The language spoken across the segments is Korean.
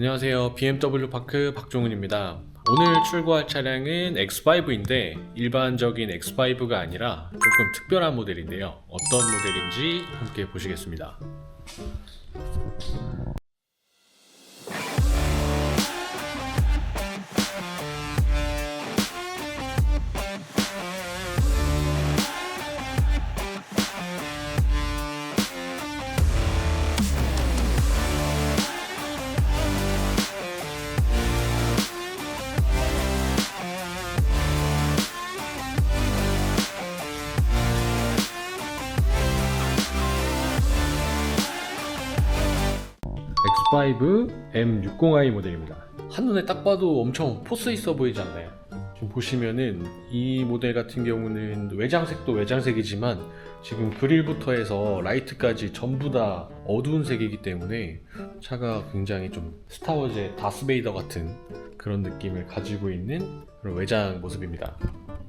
안녕하세요. BMW 파크 박종훈입니다. 오늘 출고할 차량은 X5인데 일반적인 X5가 아니라 조금 특별한 모델인데요. 어떤 모델인지 함께 보시겠습니다. X5 M60i 모델입니다. 한눈에 딱 봐도 엄청 포스 있어 보이지 않나요? 지금 보시면은 이 모델 같은 경우는 외장색도 외장색이지만 지금 그릴부터 해서 라이트까지 전부 다 어두운 색이기 때문에 차가 굉장히 좀 스타워즈의 다스베이더 같은 그런 느낌을 가지고 있는 그런 외장 모습입니다.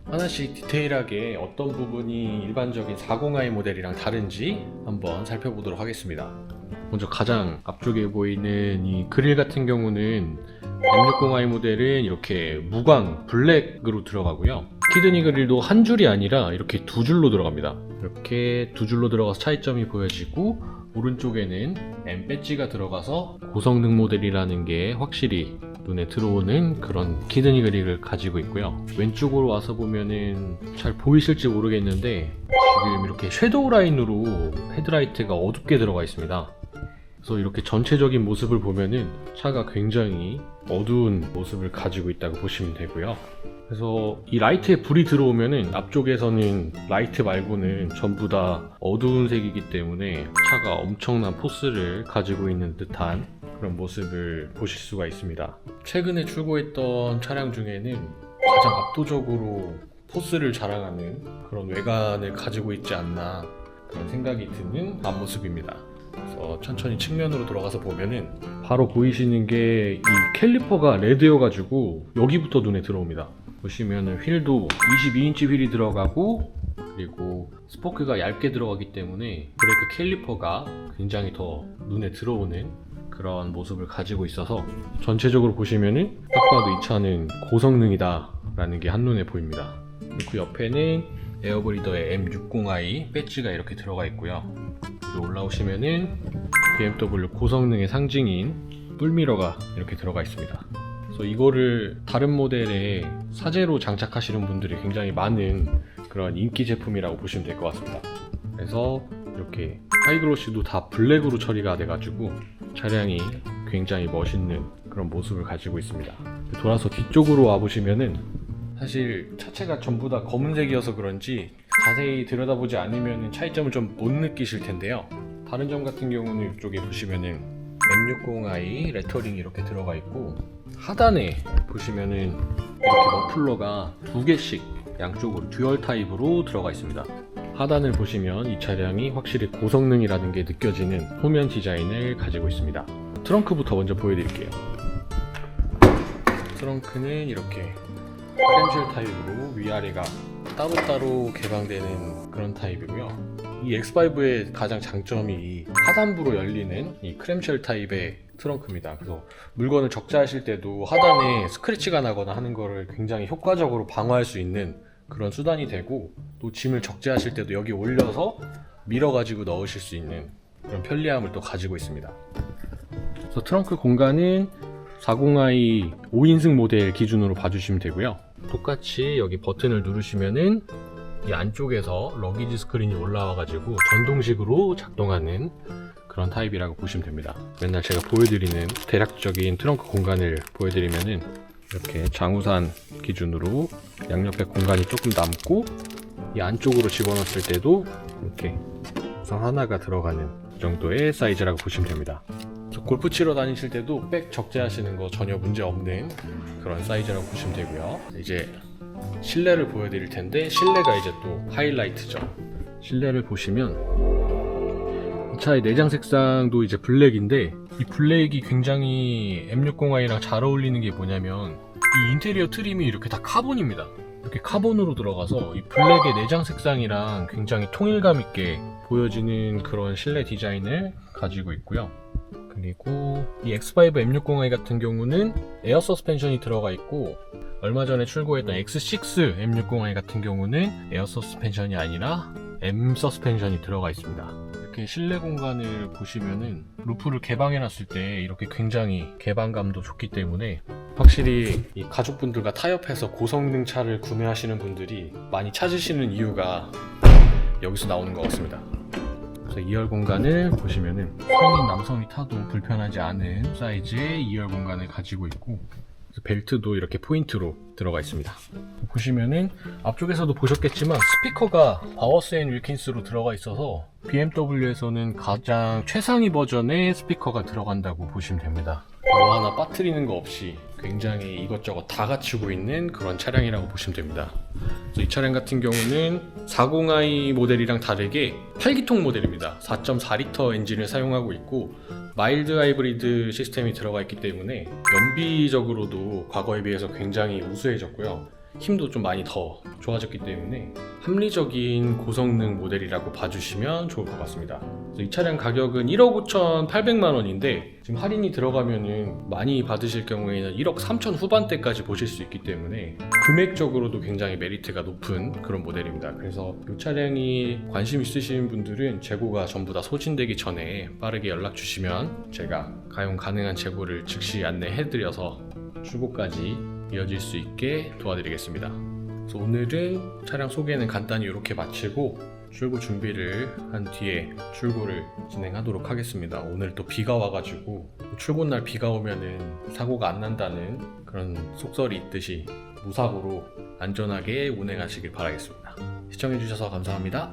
하나씩 디테일하게 어떤 부분이 일반적인 40i 모델이랑 다른지 한번 살펴보도록 하겠습니다. 먼저 가장 앞쪽에 보이는 이 그릴 같은 경우는 M60i 모델은 이렇게 무광 블랙으로 들어가고요. 키드니 그릴도 한 줄이 아니라 이렇게 두 줄로 들어갑니다. 이렇게 두 줄로 들어가서 차이점이 보여지고 오른쪽에는 M 배지가 들어가서 고성능 모델이라는 게 확실히 눈에 들어오는 그런 키드니 그릴을 가지고 있고요. 왼쪽으로 와서 보면은 잘 보이실지 모르겠는데 지금 이렇게 섀도우 라인으로 헤드라이트가 어둡게 들어가 있습니다. 그래서 이렇게 전체적인 모습을 보면은 차가 굉장히 어두운 모습을 가지고 있다고 보시면 되고요. 그래서 이 라이트에 불이 들어오면은 앞쪽에서는 라이트 말고는 전부 다 어두운 색이기 때문에 차가 엄청난 포스를 가지고 있는 듯한 그런 모습을 보실 수가 있습니다. 최근에 출고했던 차량 중에는 가장 압도적으로 포스를 자랑하는 그런 외관을 가지고 있지 않나 그런 생각이 드는 앞모습입니다. 그래서 천천히 측면으로 들어가서 보면은 바로 보이시는 게 이 캘리퍼가 레드여가지고 여기부터 눈에 들어옵니다. 보시면은 휠도 22인치 휠이 들어가고 그리고 스포크가 얇게 들어가기 때문에 브레이크 캘리퍼가 굉장히 더 눈에 들어오는 그런 모습을 가지고 있어서 전체적으로 보시면은 딱 봐도 이 차는 고성능이다 라는 게 한눈에 보입니다. 그리고 옆에는 에어브리더의 M60i 배지가 이렇게 들어가 있고요. 올라오시면은 BMW 고성능의 상징인 뿔미러가 이렇게 들어가 있습니다. 그래서 이거를 다른 모델에 사제로 장착하시는 분들이 굉장히 많은 그런 인기 제품이라고 보시면 될 것 같습니다. 그래서 이렇게 하이글로시도 다 블랙으로 처리가 돼가지고 차량이 굉장히 멋있는 그런 모습을 가지고 있습니다. 돌아서 뒤쪽으로 와보시면은 사실 차체가 전부 다 검은색이어서 그런지 자세히 들여다보지 않으면 차이점을 좀 못 느끼실 텐데요. 다른 점 같은 경우는 이쪽에 보시면은 M60i 레터링이 이렇게 들어가 있고 하단에 보시면은 이렇게 머플러가 두 개씩 양쪽으로 듀얼 타입으로 들어가 있습니다. 하단을 보시면 이 차량이 확실히 고성능이라는 게 느껴지는 후면 디자인을 가지고 있습니다. 트렁크부터 먼저 보여드릴게요. 트렁크는 이렇게 크렘쉘 타입으로 위아래가 따로따로 개방되는 그런 타입이고요. 이 X5의 가장 장점이 이 하단부로 열리는 이 크렘쉘 타입의 트렁크입니다. 그래서 물건을 적재하실 때도 하단에 스크래치가 나거나 하는 거를 굉장히 효과적으로 방어할 수 있는 그런 수단이 되고 또 짐을 적재하실 때도 여기 올려서 밀어 가지고 넣으실 수 있는 그런 편리함을 또 가지고 있습니다. 그래서 트렁크 공간은 40i 5인승 모델 기준으로 봐주시면 되고요. 똑같이 여기 버튼을 누르시면은 이 안쪽에서 러기지 스크린이 올라와 가지고 전동식으로 작동하는 그런 타입이라고 보시면 됩니다. 맨날 제가 보여드리는 대략적인 트렁크 공간을 보여드리면은 이렇게 장우산 기준으로 양옆에 공간이 조금 남고 이 안쪽으로 집어넣었을 때도 이렇게 우선 하나가 들어가는 정도의 사이즈라고 보시면 됩니다. 골프 치러 다니실 때도 백 적재하시는 거 전혀 문제 없는 그런 사이즈라고 보시면 되고요. 이제 실내를 보여드릴 텐데 실내가 이제 또 하이라이트죠. 실내를 보시면 이 차의 내장 색상도 이제 블랙인데 이 블랙이 굉장히 M60i랑 잘 어울리는 게 뭐냐면 이 인테리어 트림이 이렇게 다 카본입니다. 이렇게 카본으로 들어가서 이 블랙의 내장 색상이랑 굉장히 통일감 있게 보여지는 그런 실내 디자인을 가지고 있고요. 그리고 이 X5 M60i 같은 경우는 에어 서스펜션이 들어가 있고 얼마 전에 출고했던 X6 M60i 같은 경우는 에어 서스펜션이 아니라 M 서스펜션이 들어가 있습니다. 이렇게 실내 공간을 보시면은 루프를 개방해 놨을 때 이렇게 굉장히 개방감도 좋기 때문에 확실히 이 가족분들과 타협해서 고성능 차를 구매하시는 분들이 많이 찾으시는 이유가 여기서 나오는 것 같습니다. 그래서 2열 공간을 보시면은 성인 남성이 타도 불편하지 않은 사이즈의 2열 공간을 가지고 있고 벨트도 이렇게 포인트로 들어가 있습니다. 보시면은 앞쪽에서도 보셨겠지만 스피커가 바워스 앤 윌킨스로 들어가 있어서 BMW에서는 가장 최상위 버전의 스피커가 들어간다고 보시면 됩니다. 뭐 하나 빠뜨리는 거 없이 굉장히 이것저것 다 갖추고 있는 그런 차량이라고 보시면 됩니다. 이 차량 같은 경우는 40i 모델이랑 다르게 8기통 모델입니다. 4.4리터 엔진을 사용하고 있고 마일드 하이브리드 시스템이 들어가 있기 때문에 연비적으로도 과거에 비해서 굉장히 우수해졌고요. 힘도 좀 많이 더 좋아졌기 때문에 합리적인 고성능 모델이라고 봐주시면 좋을 것 같습니다. 이 차량 가격은 1억 5,800만 원인데 지금 할인이 들어가면은 많이 받으실 경우에는 1억 3천 후반대까지 보실 수 있기 때문에 금액적으로도 굉장히 메리트가 높은 그런 모델입니다. 그래서 이 차량이 관심 있으신 분들은 재고가 전부 다 소진되기 전에 빠르게 연락 주시면 제가 가용 가능한 재고를 즉시 안내해드려서 출고까지 이어질 수 있게 도와드리겠습니다. 그래서 오늘은 차량 소개는 간단히 이렇게 마치고 출고 준비를 한 뒤에 출고를 진행하도록 하겠습니다. 오늘 또 비가 와가지고 출고 날 비가 오면은 사고가 안 난다는 그런 속설이 있듯이 무사고로 안전하게 운행하시길 바라겠습니다. 시청해주셔서 감사합니다.